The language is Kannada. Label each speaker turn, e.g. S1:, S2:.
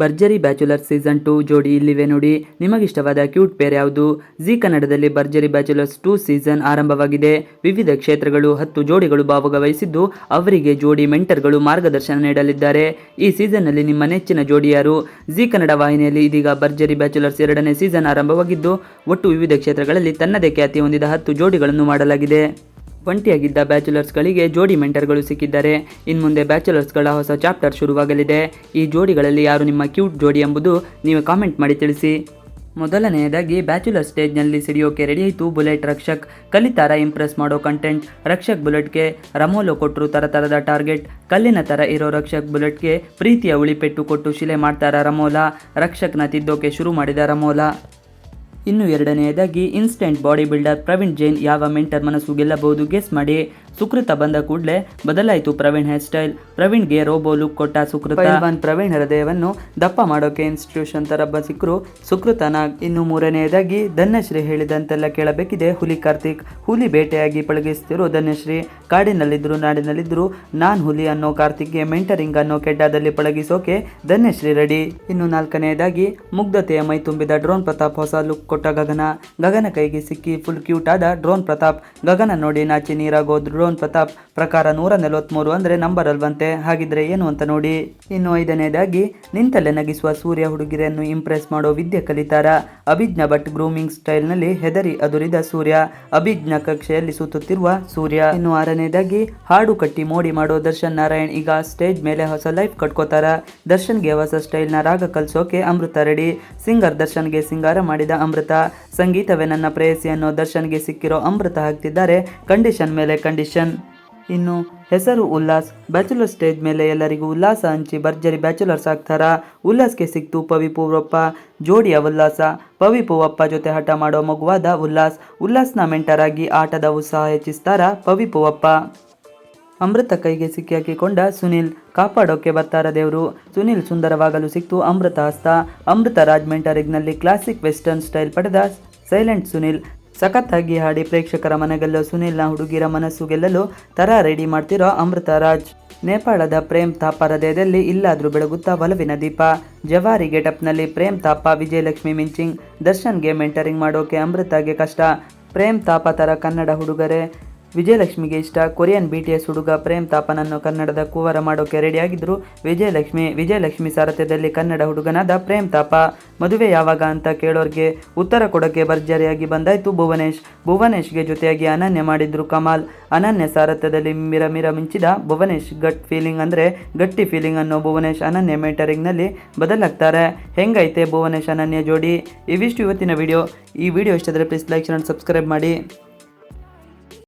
S1: ಭರ್ಜರಿ ಬ್ಯಾಚುಲರ್ ಸೀಸನ್ ಟು ಜೋಡಿ ಇಲ್ಲಿವೆ ನೋಡಿ. ನಿಮಗಿಷ್ಟವಾದ ಕ್ಯೂಟ್ ಪೇರ್ ಯಾವುದು? ಜಿ ಕನ್ನಡದಲ್ಲಿ ಭರ್ಜರಿ ಬ್ಯಾಚುಲರ್ಸ್ ಟೂ ಸೀಸನ್ ಆರಂಭವಾಗಿದೆ. ವಿವಿಧ ಕ್ಷೇತ್ರಗಳು ಹತ್ತು ಜೋಡಿಗಳು ಭಾಗವಹಿಸಿದ್ದು ಅವರಿಗೆ ಜೋಡಿ ಮೆಂಟರ್ಗಳು ಮಾರ್ಗದರ್ಶನ ನೀಡಲಿದ್ದಾರೆ. ಈ ಸೀಸನ್ನಲ್ಲಿ ನಿಮ್ಮ ನೆಚ್ಚಿನ ಜೋಡಿ ಯಾರು? ಜಿ ಕನ್ನಡ ವಾಹಿನಿಯಲ್ಲಿ ಇದೀಗ ಭರ್ಜರಿ ಬ್ಯಾಚುಲರ್ಸ್ ಎರಡನೇ ಸೀಸನ್ ಆರಂಭವಾಗಿದ್ದು, ಒಟ್ಟು ವಿವಿಧ ಕ್ಷೇತ್ರಗಳಲ್ಲಿ ತನ್ನದೇ ಖ್ಯಾತಿ ಹೊಂದಿದ ಹತ್ತು ಜೋಡಿಗಳನ್ನು ಮಾಡಲಾಗಿದೆ. ಒಂಟಿಯಾಗಿದ್ದ ಬ್ಯಾಚುಲರ್ಸ್ಗಳಿಗೆ ಜೋಡಿ ಮೆಂಟರ್ಗಳು ಸಿಕ್ಕಿದ್ದಾರೆ. ಇನ್ಮುಂದೆ ಬ್ಯಾಚುಲರ್ಸ್ಗಳ ಹೊಸ ಚಾಪ್ಟರ್ ಶುರುವಾಗಲಿದೆ. ಈ ಜೋಡಿಗಳಲ್ಲಿ ಯಾರು ನಿಮ್ಮ ಕ್ಯೂಟ್ ಜೋಡಿ ಎಂಬುದು ನೀವು ಕಾಮೆಂಟ್ ಮಾಡಿ ತಿಳಿಸಿ. ಮೊದಲನೆಯದಾಗಿ ಬ್ಯಾಚುಲರ್ ಸ್ಟೇಜ್ನಲ್ಲಿ ಸಿಡಿಯೋಕೆ ರೆಡಿ ಆಯಿತು ಬುಲೆಟ್ ರಕ್ಷಕ್. ಕಲಿತಾರ ಇಂಪ್ರೆಸ್ ಮಾಡೋ ಕಂಟೆಂಟ್ ರಕ್ಷಕ್ ಬುಲೆಟ್ಗೆ. ರಮೋಲೋ ಕೊಟ್ಟರು ಥರ ಟಾರ್ಗೆಟ್. ಕಲ್ಲಿನ ಥರ ಇರೋ ರಕ್ಷಕ್ ಬುಲೆಟ್ಗೆ ಪ್ರೀತಿಯ ಉಳಿಪೆಟ್ಟು ಕೊಟ್ಟು ಶಿಲೆ ಮಾಡ್ತಾರ ರಮೋಲಾ. ರಕ್ಷಕ್ನ ತಿದ್ದೋಕೆ ಶುರು ಮಾಡಿದ ರಮೋಲಾ. ಇನ್ನು ಎರಡನೆಯದಾಗಿ instant body builder Praveen Jain ಯಾವ ಮೆಂಟರ್ ಮನಸ್ಸು ಗೆಲ್ಲಬಹುದು? ಗೆಸ್ ಮಾಡಿ. ಸುಕೃತ ಬಂದ ಕೂಡಲೇ ಬದಲಾಯಿತು ಪ್ರವೀಣ್ ಹೇರ್ ಸ್ಟೈಲ್ ಪ್ರವೀಣ್ಗೆ ರೋಬೋ ಲುಕ್ ಕೊಟ್ಟ ಸುಕೃತ. ಪೈಲ್ವಾನ್ ಪ್ರವೀಣ್ ಹೃದಯವನ್ನು ದಪ್ಪ ಮಾಡೋಕೆ ಇನ್ಸ್ಟಿಟ್ಯೂಷನ್ ತರಬ್ಬ ಸಿಕ್ಕರು ಸುಕೃತನ ಇನ್ನು ಮೂರನೆಯದಾಗಿ, ಧನ್ಯಶ್ರೀ ಹೇಳಿದಂತೆಲ್ಲ ಕೇಳಬೇಕಿದೆ ಹುಲಿ ಕಾರ್ತಿಕ್. ಹುಲಿ ಬೇಟೆಯಾಗಿ ಪಳಗಿಸ್ತಿರೋ ಧನ್ಯಶ್ರೀ. ಕಾಡಿನಲ್ಲಿದ್ರು ನಾಡಿನಲ್ಲಿದ್ರು ನಾನ್ ಹುಲಿ ಅನ್ನೋ ಕಾರ್ತಿಕ್ಗೆ ಮೆಂಟರಿಂಗ್ ಅನ್ನೋ ಕೆಡ್ಡಾದಲ್ಲಿ ಪಳಗಿಸೋಕೆ ಧನ್ಯಶ್ರೀ ರೆಡಿ ಇನ್ನು ನಾಲ್ಕನೆಯದಾಗಿ, ಮುಗ್ಧತೆಯ ಮೈ ತುಂಬಿದ ಡ್ರೋನ್ ಪ್ರತಾಪ್ ಹೊಸ ಲುಕ್ ಕೊಟ್ಟ ಗಗನ. ಗಗನ ಕೈಗೆ ಸಿಕ್ಕಿ ಫುಲ್ ಕ್ಯೂಟ್ ಆದ ಡ್ರೋನ್ ಪ್ರತಾಪ್. ಗಗನ ನೋಡಿ ನಾಚಿ ನೀರಾಗೋ ಡ್ರೋನ್ ಪ್ರತಾಪ್. ಪ್ರಕಾರ ನೂರ ನಲವತ್ಮೂರು ಅಂದ್ರೆ ನಂಬರ್ ಅಲ್ವಂತೆ. ಹಾಗಿದ್ರೆ ಏನು ಅಂತ ನೋಡಿ. ಇನ್ನು ಐದನೇದಾಗಿ, ನಿಂತಲ್ಲೇ ನಗಿಸುವ ಸೂರ್ಯ ಹುಡುಗಿರನ್ನು ಇಂಪ್ರೆಸ್ ಮಾಡೋ ವಿದ್ಯೆ ಕಲಿತಾರ. ಅಭಿಜ್ಞ ಭಟ್ ಗ್ರೂಮಿಂಗ್ ಸ್ಟೈಲ್ನಲ್ಲಿ ಹೆದರಿ ಅದುರಿದ ಸೂರ್ಯ. ಅಭಿಜ್ಞ ಕಕ್ಷೆಯಲ್ಲಿ ಸುತ್ತುತ್ತಿರುವ ಸೂರ್ಯ. ಇನ್ನು ಆರನೇದಾಗಿ, ಹಾಡು ಕಟ್ಟಿ ಮೋಡಿ ಮಾಡೋ ದರ್ಶನ್ ನಾರಾಯಣ್ ಈಗ ಸ್ಟೇಜ್ ಮೇಲೆ ಹೊಸ ಲೈಫ್ ಕಟ್ಕೋತಾರ. ದರ್ಶನ್ಗೆ ಹೊಸ ಸ್ಟೈಲ್ನ ರಾಗ ಕಲಿಸೋಕೆ ಅಮೃತ ರೆಡಿ ಸಿಂಗರ್ ದರ್ಶನ್ಗೆ ಸಿಂಗಾರ ಮಾಡಿದ ಅಮೃತ ಸಂಗೀತವೇ ನನ್ನ ಪ್ರೇಯಸಿ ಅನ್ನೋ ದರ್ಶನ್ಗೆ ಸಿಕ್ಕಿರೋ ಅಮೃತ ಹಾಕ್ತಿದ್ದಾರೆ ಕಂಡೀಷನ್ ಮೇಲೆ ಕಂಡೀಷನ್. ಇನ್ನು ಹೆಸರು ಉಲ್ಲಾಸ್. ಬ್ಯಾಚುಲರ್ ಸ್ಟೇಜ್ ಮೇಲೆ ಎಲ್ಲರಿಗೂ ಉಲ್ಲಾಸ ಹಂಚಿ ಭರ್ಜರಿ ಬ್ಯಾಚುಲರ್ಸ್ ಆಗ್ತಾರ? ಉಲ್ಲಾಸ್ಗೆ ಸಿಕ್ತು ಪವಿ ಪೂರ್ವಪ್ಪ ಜೋಡಿಯ ಉಲ್ಲಾಸ. ಪವಿ ಪೂವಪ್ಪ ಜೊತೆ ಹಠ ಮಾಡೋ ಮಗುವಾದ ಉಲ್ಲಾಸ್. ಉಲ್ಲಾಸ್ನ ಮೆಂಟರ್ ಆಗಿ ಆಟದ ಉತ್ಸಾಹ ಹೆಚ್ಚಿಸ್ತಾರ ಪವಿ ಪೂವಪ್ಪ? ಅಮೃತ ಕೈಗೆ ಸಿಕ್ಕಿ ಹಾಕಿಕೊಂಡ ಸುನಿಲ್ ಕಾಪಾಡೋಕೆ ಬರ್ತಾರ ದೇವರು. ಸುನಿಲ್ ಸುಂದರವಾಗಲು ಸಿಕ್ತು ಅಮೃತ ಹಸ್ತ. ಅಮೃತ ರಾಜ್ ಮೆಂಟರಿಗ್ನಲ್ಲಿ ಕ್ಲಾಸಿಕ್ ವೆಸ್ಟರ್ನ್ ಸ್ಟೈಲ್ ಪಡೆದ ಸೈಲೆಂಟ್ ಸುನಿಲ್. ಸಖತ್ತಾಗಿ ಹಾಡಿ ಪ್ರೇಕ್ಷಕರ ಮನಗೆಲ್ಲೋ ಸುನಿಲ್ನ ಹುಡುಗಿರ ಮನಸ್ಸು ಗೆಲ್ಲಲು ತರ ರೆಡಿ ಮಾಡ್ತಿರೋ ಅಮೃತ ರಾಜ್. ನೇಪಾಳದ ಪ್ರೇಮ್ ತಾಪ ಹೃದಯದಲ್ಲಿ ಇಲ್ಲಾದರೂ ಬೆಳಗುತ್ತಾ ಒಲವಿನ ದೀಪ. ಜವಾರಿ ಗೆಟಪ್ನಲ್ಲಿ ಪ್ರೇಮ್ ತಾಪ, ವಿಜಯಲಕ್ಷ್ಮಿ ಮಿಂಚಿಂಗ್. ದರ್ಶನ್ಗೆ ಮೆಂಟರಿಂಗ್ ಮಾಡೋಕೆ ಅಮೃತಗೆ ಕಷ್ಟ. ಪ್ರೇಮ್ ತಾಪ ತರ ಕನ್ನಡ ಹುಡುಗರೇ. ವಿಜಯಲಕ್ಷ್ಮಿಗೆ ಇಷ್ಟ. ಕೊರಿಯನ್ ಬಿ ಟಿ ಎಸ್ ಹುಡುಗ ಪ್ರೇಮ್ ತಾಪನನ್ನು ಕನ್ನಡದ ಕೂವರ ಮಾಡೋಕೆ ರೆಡಿಯಾಗಿದ್ದರು ವಿಜಯಲಕ್ಷ್ಮಿ ವಿಜಯಲಕ್ಷ್ಮಿ ಸಾರಥ್ಯದಲ್ಲಿ ಕನ್ನಡ ಹುಡುಗನಾದ ಪ್ರೇಮ್ ತಾಪ. ಮದುವೆ ಯಾವಾಗ ಅಂತ ಕೇಳೋರ್ಗೆ ಉತ್ತರ ಕೊಡೋಕೆ ಭರ್ಜರಿಯಾಗಿ ಬಂದಾಯಿತು ಭುವನೇಶ್. ಭುವನೇಶ್ಗೆ ಜೊತೆಯಾಗಿ ಅನನ್ಯ ಮಾಡಿದ್ರು ಕಮಾಲ್. ಅನನ್ಯ ಸಾರಥ್ಯದಲ್ಲಿ ಮಿರ ಮಿರ ಮಿಂಚಿದ ಭುವನೇಶ್ ಗಟ್ ಫೀಲಿಂಗ್ ಅಂದರೆ ಗಟ್ಟಿ ಫೀಲಿಂಗ್ ಅನ್ನೋ ಭುವನೇಶ್ ಅನನ್ಯ ಮೇಟರಿಂಗ್ನಲ್ಲಿ ಬದಲಾಗ್ತಾರೆ. ಹೆಂಗೈತೆ ಭುವನೇಶ್ ಅನನ್ಯ ಜೋಡಿ? ಇವಿಷ್ಟು ಇವತ್ತಿನ ವಿಡಿಯೋ. ಈ ವಿಡಿಯೋ ಇಷ್ಟಾದರೆ ಪ್ಲೀಸ್ ಲೈಕ್ ಚಾನಲ್ ಸಬ್ಸ್ಕ್ರೈಬ್ ಮಾಡಿ.